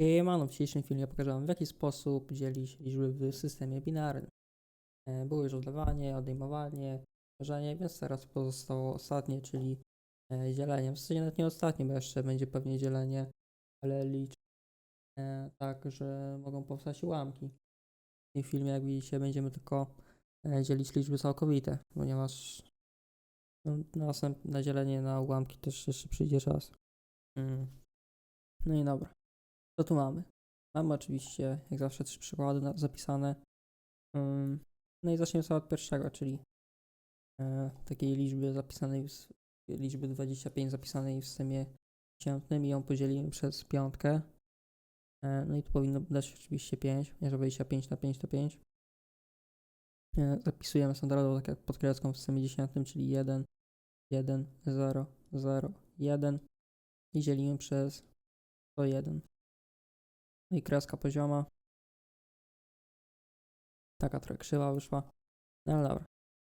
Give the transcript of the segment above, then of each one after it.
Siemano, w dzisiejszym filmie pokażę wam w jaki sposób dzielić liczby w systemie binarnym. E, Było już oddawanie, odejmowanie, mnożenie, więc teraz pozostało ostatnie, czyli e, dzielenie. W zasadzie nawet nie ostatnie, bo jeszcze będzie pewnie dzielenie, ale licz e, tak, że mogą powstać ułamki. W tym filmie, jak widzicie, będziemy tylko dzielić liczby całkowite, ponieważ no, na następne dzielenie na ułamki też jeszcze przyjdzie czas. Mm. No i dobra. Co tu mamy? Mamy oczywiście, jak zawsze, trzy przykłady zapisane. No i zaczniemy sobie od pierwszego, czyli e, takiej liczby zapisanej, liczby 25 zapisanej w systemie dziesiętnym i ją podzielimy przez piątkę. E, No i tu powinno dać oczywiście 5, nie że 25 na 5 to 5. E, Zapisujemy standardowo tak jak pod kreską w systemie dziesiętnym, czyli 1, 1, 0, 0, 1 i dzielimy przez 101. No i kreska pozioma. Taka trochę krzywa wyszła. No ale dobra.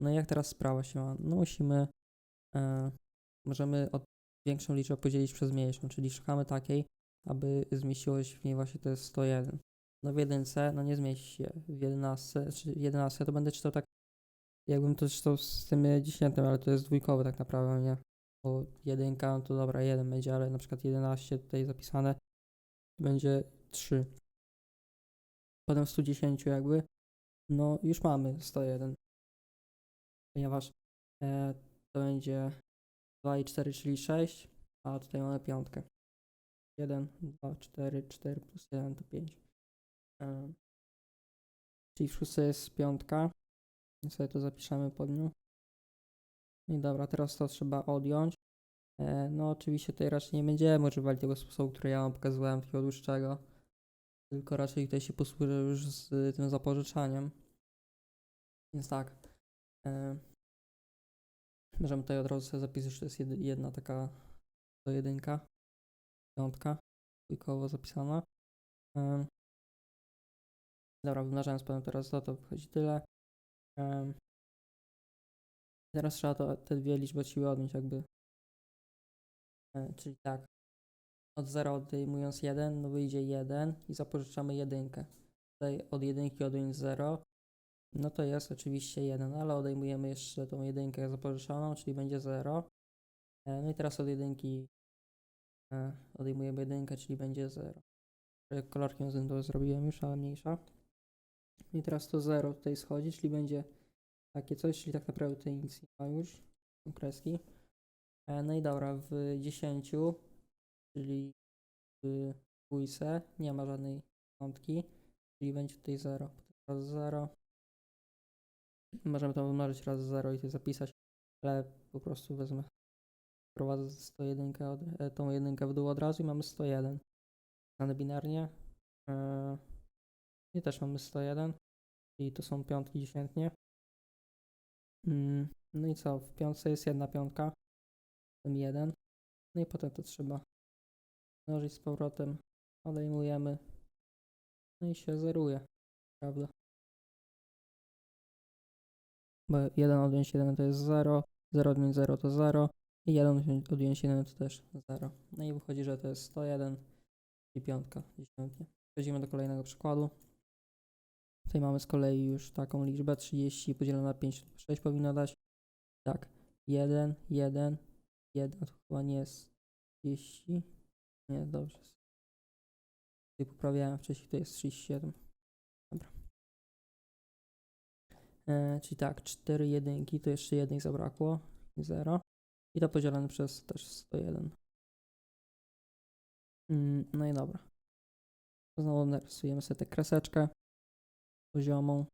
No i jak teraz sprawa się ma? No musimy, e, możemy od większą liczbę podzielić przez mniejszą, czyli szukamy takiej, aby zmieściło się w niej właśnie to jest 101. No w jedynce, no nie zmieści się. W 11, czy 11 to będę czytał tak, jakbym to czytał w systemie dziesiętnym, ale to jest dwójkowy tak naprawdę, nie? Bo jedynka, no to dobra, jeden będzie, ale na przykład 11 tutaj zapisane będzie 3. Potem w 110 jakby, no już mamy 101. Ponieważ e, to będzie 2 i 4, czyli 6, a tutaj mamy piątkę. 1, 2, 4, 4 plus 1 to 5. E, czyli w szóstej jest piątka. I sobie to zapiszemy pod nią. No i dobra, teraz to trzeba odjąć. E, no oczywiście tutaj raczej nie będziemy używali tego sposobu, który ja wam pokazywałem, takiego dłuższego. Tylko raczej tutaj się posłużę już z tym zapożyczaniem. Więc tak. E, możemy tutaj od razu sobie zapisać, że to jest jedna taka to jedynka, piątka, dwójkowo zapisana. E, dobra, wymnażając potem teraz to, to wychodzi tyle. E, teraz trzeba to, te dwie liczby od siebie odjąć jakby. E, czyli tak. Od 0 odejmując 1, no wyjdzie 1 i zapożyczamy jedynkę. Tutaj od jedynki odjąć 0, no to jest oczywiście 1, ale odejmujemy jeszcze tą jedynkę zapożyczoną, czyli będzie 0. E, No i teraz od jedynki e, odejmujemy jedynkę, czyli będzie 0. Jak kolorkiem z zrobiłem już, ale mniejsza. I teraz to 0 tutaj schodzi, czyli będzie takie coś, czyli tak naprawdę tutaj nic nie ma już, kreski. E, No i dobra, w 10, czyli w dwójce nie ma żadnej piątki, czyli będzie tutaj 0. Raz 0. Możemy to umnożyć raz 0 i to zapisać, ale po prostu wezmę, wprowadzę 101, od, e, tą jedynkę w dół od razu i mamy 101. Dane binarnie. E, I też mamy 101, czyli to są piątki dziesiętnie. Mm, No i co, w piątce jest jedna piątka, potem 1. No i potem to trzeba mnożyć z powrotem, odejmujemy, no i się zeruje, prawda? Bo 1 odjąć 1 to jest 0, 0 odjąć 0 to 0 i 1 odjąć- odjąć 1 to też 0. No i wychodzi, że to jest 101 i piątka dziesiętnie. Przechodzimy do kolejnego przykładu. Tutaj mamy z kolei już taką liczbę 30 podzielone na 5, to 6 powinno dać. Tak, 1, 1, 1, to chyba nie jest 30. Nie, dobrze. Tutaj poprawiałem wcześniej, to jest 37. Dobra. E, czyli tak, 4 jedynki, to jeszcze jednej zabrakło. 0. I to podzielone przez też 101. Mm, no i dobra. Znowu narysujemy sobie tę kreseczkę poziomą.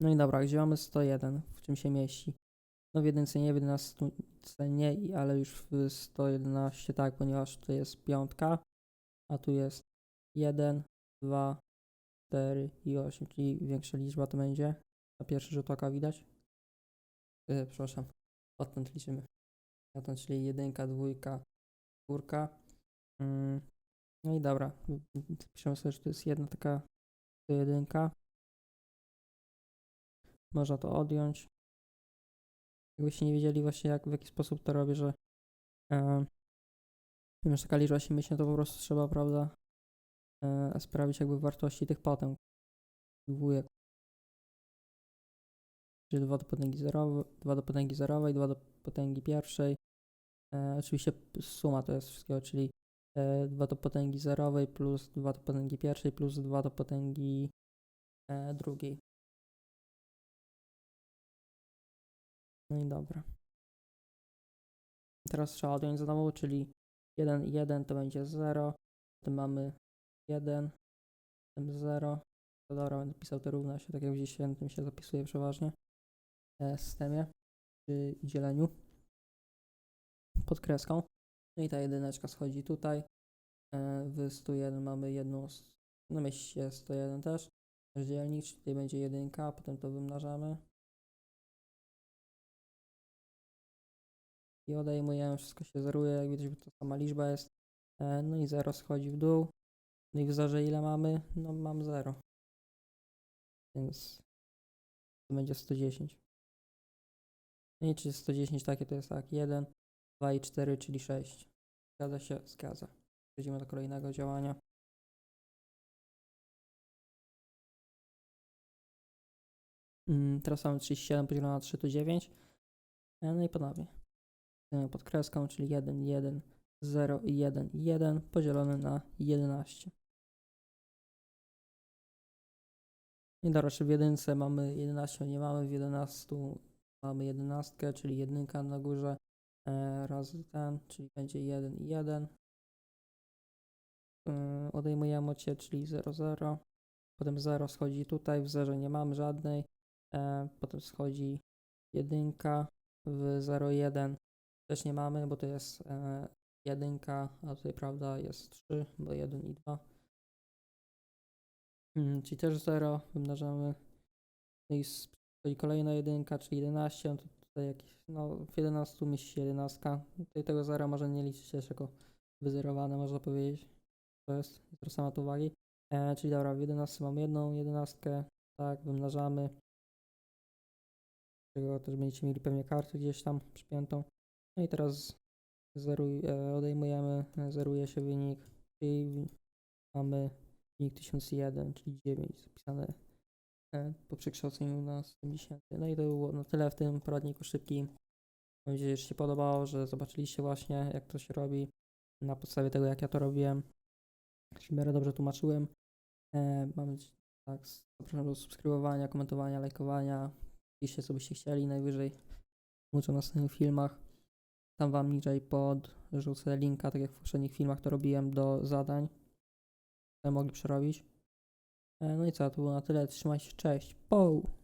No i dobra, gdzie mamy 101, w czym się mieści? No w jedynce nie, w 11 nie, i- ale już w 111 tak, ponieważ to jest piątka, a tu jest 1, 2, 4 i 8, czyli większa liczba to będzie. Na pierwszy rzut oka widać. Yy, przepraszam, odtąd liczymy. Odtąd, czyli jedynka, dwójka, czwórka. Mm, no i dobra, piszemy sobie, że to jest jedna taka jedynka. Można to odjąć. Jakbyście nie wiedzieli właśnie jak, w jaki sposób to robię, że e, Ponieważ taka liczba się myśli, to po prostu trzeba, prawda, e, sprawić jakby wartości tych potęg. Dwójek. Czyli 2 do potęgi zerowej, 2 do potęgi zerowej, 2 do potęgi pierwszej. E, oczywiście suma to jest wszystkiego, czyli e, 2 do potęgi zerowej plus 2 do potęgi pierwszej plus 2 do potęgi e, drugiej. No i dobra. Teraz trzeba odjąć znowu, czyli 1 i 1 to będzie 0. Potem mamy 1, potem 0. To dobra, będę pisał te równości, tak jak w Dziś Świętym się zapisuje przeważnie e, systemie przy dzieleniu pod kreską. No i ta jedyneczka schodzi tutaj. E, w 101 mamy jedną, z- no mieści się 101 też, rozdzielnik, czyli tutaj będzie jedynka, potem to wymnażamy. I odejmujemy, wszystko się zeruje, jak widać, bo to sama liczba jest. E, no i 0 schodzi w dół. No i w zerze ile mamy? No mam 0. Więc to będzie 110. No i czy 110 takie to jest tak 1, 2 i 4, czyli 6. Zgadza się? Zgadza. Przechodzimy do kolejnego działania. Mm, Teraz mamy 37 podzielone na 3 to 9. E, No i ponownie. Pod kreską, czyli 1, 1, 0 i 1, 1 podzielone na 11. I dobra, czy w jedynce mamy 11, nie mamy, w 11 mamy 11, czyli jedynka na górze e, razy ten, czyli będzie 1 i 1. Yy, odejmujemy od czyli 0, 0. Potem 0 schodzi tutaj, w zerze nie mamy żadnej. E, potem schodzi jedynka, w 0, 1 też nie mamy, bo to jest e, jedynka, a tutaj prawda jest 3, bo 1 i 2. Mm, czyli też 0 wymnażamy. No i czyli kolejna jedynka, czyli 11, no to tutaj jakieś, no w 11 mieści się 11. Tutaj tego 0 może nie liczyć też jako wyzerowane, można powiedzieć. To jest zwracamy to uwagi. E, czyli dobra, w 11 mam jedną jedenastkę, tak, wymnażamy. Czego też będziecie mieli pewnie kartę gdzieś tam przypiętą. No i teraz zeruj, e, odejmujemy, zeruje się wynik, czyli mamy wynik 1001, czyli 9 zapisane e, po przekształceniu na 70. No i to było na tyle w tym poradniku szybkim. Mam nadzieję, że się podobało, że zobaczyliście właśnie jak to się robi na podstawie tego jak ja to robiłem. W miarę dobrze tłumaczyłem. E, mam tak, zapraszam do subskrybowania, komentowania, lajkowania. Piszcie co byście chcieli najwyżej. Uczę o następnych filmach. Tam wam niżej podrzucę linka, tak jak w poprzednich filmach to robiłem, do zadań, mogli przerobić. E, No i co, to było na tyle. Trzymajcie się, cześć. Po!